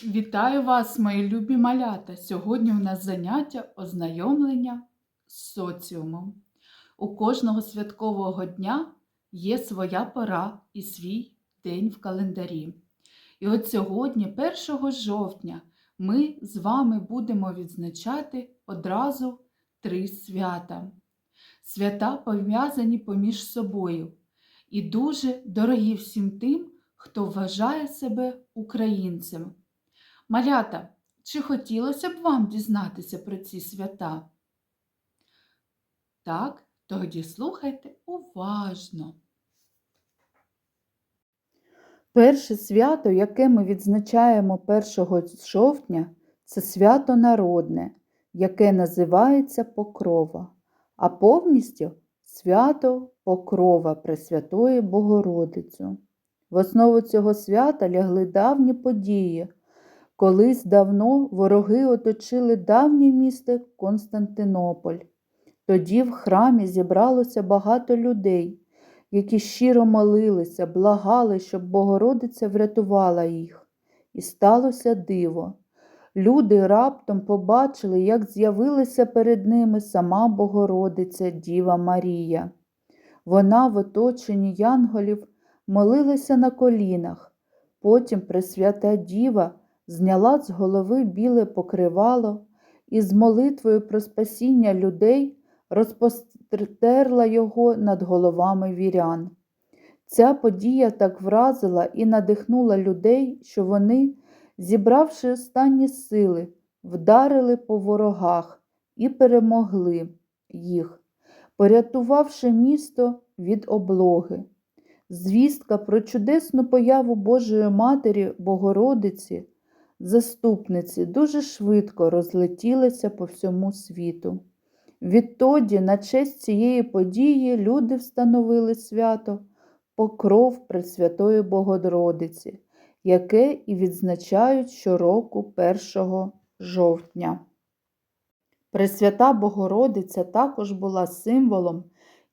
Вітаю вас, мої любі малята! Сьогодні у нас заняття ознайомлення з соціумом. У кожного святкового дня є своя пора і свій день в календарі. І от сьогодні, 1 жовтня, ми з вами будемо відзначати одразу три свята. Свята пов'язані поміж собою і дуже дорогі всім тим, хто вважає себе українцем. Малята, чи хотілося б вам дізнатися про ці свята? Так, тоді слухайте уважно. Перше свято, яке ми відзначаємо 1 жовтня, це свято народне, яке називається Покрова, а повністю свято Покрова Пресвятої Богородицю. В основу цього свята лягли давні події. Колись давно вороги оточили давнє місто Константинополь. Тоді в храмі зібралося багато людей, які щиро молилися, благали, щоб Богородиця врятувала їх. І сталося диво. Люди раптом побачили, як з'явилася перед ними сама Богородиця Діва Марія. Вона в оточенні янголів молилася на колінах. Потім Пресвята Діва зняла з голови біле покривало і з молитвою про спасіння людей розпостерла його над головами вірян. Ця подія так вразила і надихнула людей, що вони, зібравши останні сили, вдарили по ворогах і перемогли їх, порятувавши місто від облоги. Звістка про чудесну появу Божої Матері Богородиці, заступниці, дуже швидко розлетілася по всьому світу. Відтоді, на честь цієї події, люди встановили свято Покров Пресвятої Богородиці, яке і відзначають щороку 1 жовтня. Пресвята Богородиця також була символом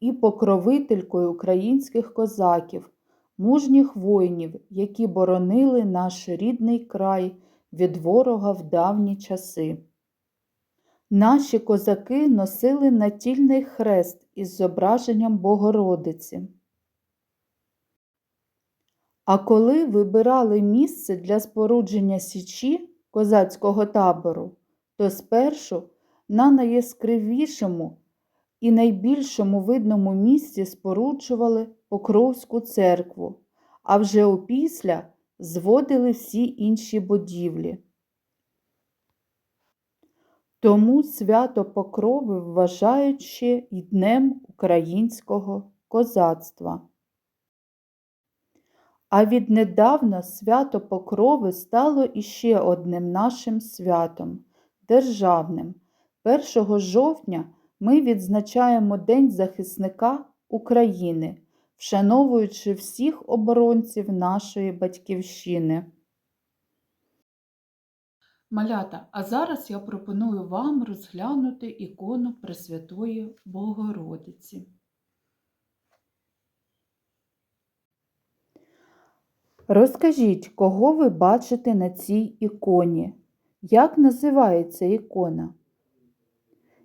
і покровителькою українських козаків, мужніх воїнів, які боронили наш рідний край від ворога в давні часи. Наші козаки носили натільний хрест із зображенням Богородиці. А коли вибирали місце для спорудження січі козацького табору, то спершу на найяскравішому і найбільшому видному місці споруджували Покровську церкву, а вже опісля зводили всі інші будівлі. Тому свято Покрови вважають ще й Днем українського козацтва. А віднедавна свято Покрови стало іще одним нашим святом державним. 1 жовтня ми відзначаємо День захисника України, вшановуючи всіх оборонців нашої батьківщини. Малята, а зараз я пропоную вам розглянути ікону Пресвятої Богородиці. Розкажіть, кого ви бачите на цій іконі? Як називається ікона?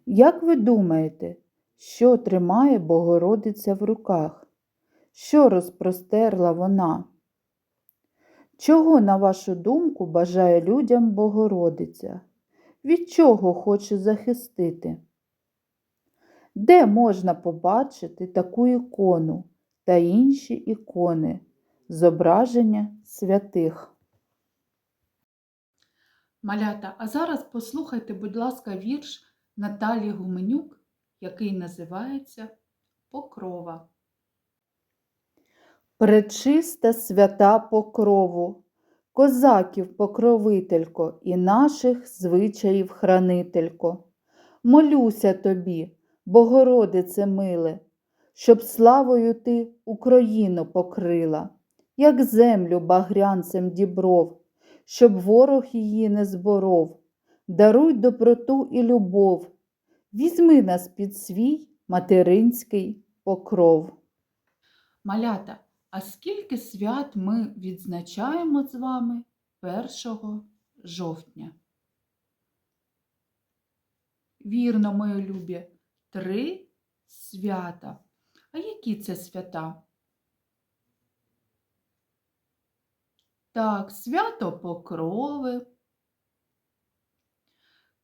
Як ви думаєте, що тримає Богородиця в руках? Що розпростерла вона? Чого, на вашу думку, бажає людям Богородиця? Від чого хоче захистити? Де можна побачити таку ікону та інші ікони, зображення святих? Малята, а зараз послухайте, будь ласка, вірш Наталі Гуменюк, який називається Покрова. Пречиста свята покрову, козаків покровителько і наших звичаїв хранителько. Молюся тобі, Богородице миле, щоб славою ти Україну покрила, як землю багрянцем дібров, щоб ворог її не зборов. Даруй доброту і любов, візьми нас під свій материнський покров. Малята, а скільки свят ми відзначаємо з вами 1 жовтня. Вірно, мої любі, три свята. А які це свята? Так, свято Покрови,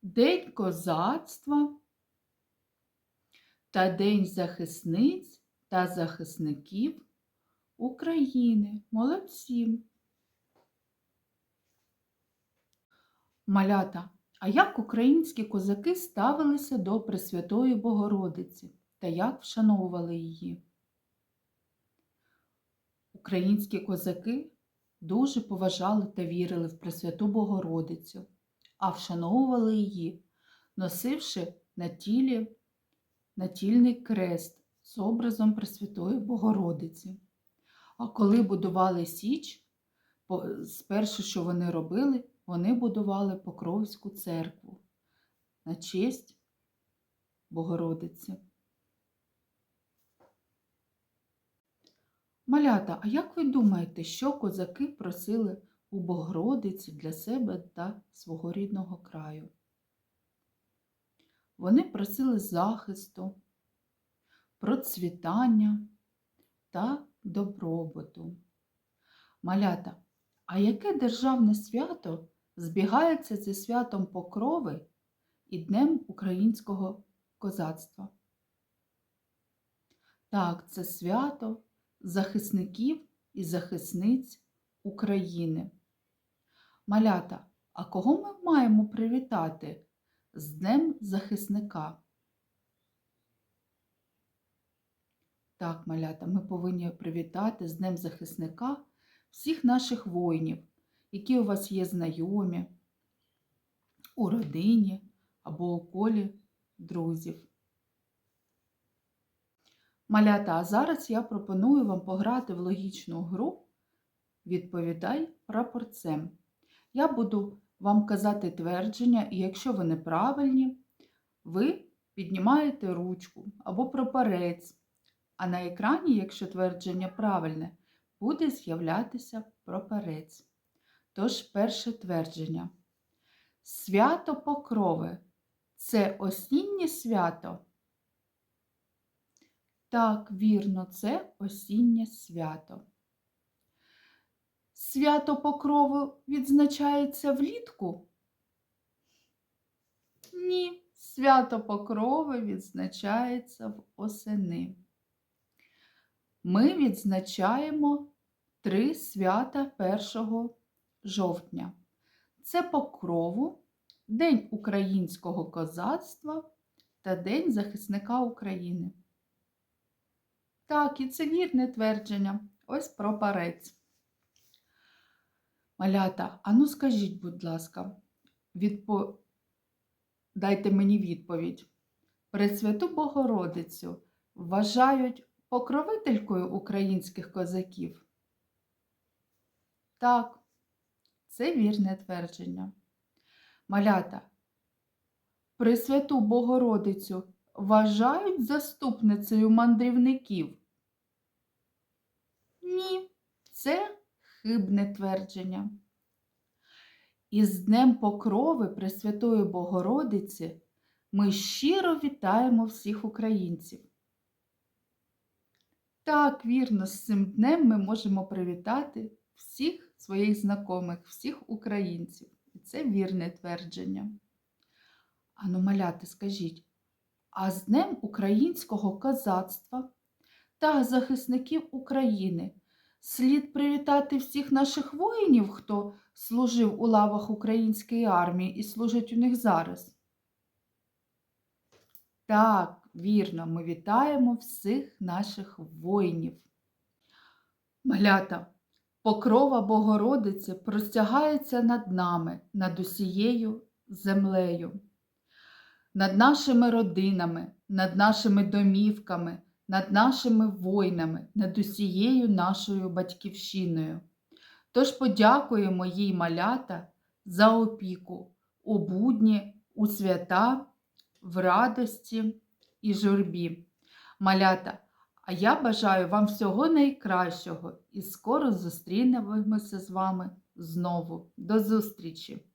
День козацтва та День захисниць та захисників України. Молодці. Малята, а як українські козаки ставилися до Пресвятої Богородиці та як вшановували її? Українські козаки дуже поважали та вірили в Пресвяту Богородицю, а вшановували її, носивши на тілі натільний крест з образом Пресвятої Богородиці. А коли будували Січ, спершу, що вони робили, вони будували Покровську церкву на честь Богородиці. Малята, а як ви думаєте, що козаки просили у Богородиці для себе та свого рідного краю? Вони просили захисту, процвітання та добробуту. Малята, а яке державне свято збігається зі святом Покрови і Днем українського козацтва? Так, це свято захисників і захисниць України. Малята, а кого ми маємо привітати з Днем захисника? Так, малята, ми повинні привітати з Днем захисника всіх наших воїнів, які у вас є знайомі, у родині або у колі друзів. Малята, а зараз я пропоную вам пограти в логічну гру Відповідай прапорцем. Я буду вам казати твердження, і якщо ви неправильні, ви піднімаєте ручку або прапорець, а на екрані, якщо твердження правильне, буде з'являтися прапорець. Тож, перше твердження. Свято Покрови це осіннє свято. Так, вірно, це осіннє свято. Свято Покрови відзначається влітку? Ні, свято Покрови відзначається в осени. Ми відзначаємо три свята 1 жовтня. Це Покрову, День українського козацтва та День захисника України. Так, і це вірне твердження. Ось про парець. Малята, а ну скажіть, будь ласка, відпо... дайте мені відповідь. Пресвяту Богородицю вважають покровителькою українських козаків? Так, це вірне твердження. Малята, Пресвяту Богородицю вважають заступницею мандрівників? Ні, це хибне твердження. Із Днем Покрови Пресвятої Богородиці ми щиро вітаємо всіх українців. Так, вірно, з цим днем ми можемо привітати всіх своїх знайомих, всіх українців. І це вірне твердження. Ану, маляти, скажіть, а з Днем українського козацтва та захисників України слід привітати всіх наших воїнів, хто служив у лавах української армії і служить у них зараз. Так, вірно, ми вітаємо всіх наших воїнів. Малята, покрова Богородиці простягається над нами, над усією землею, над нашими родинами, над нашими домівками, над нашими воїнами, над усією нашою батьківщиною. Тож подякуємо їй малята за опіку у будні, у свята, в радості і журбі. Малята, а я бажаю вам всього найкращого і скоро зустрінемося з вами знову. До зустрічі!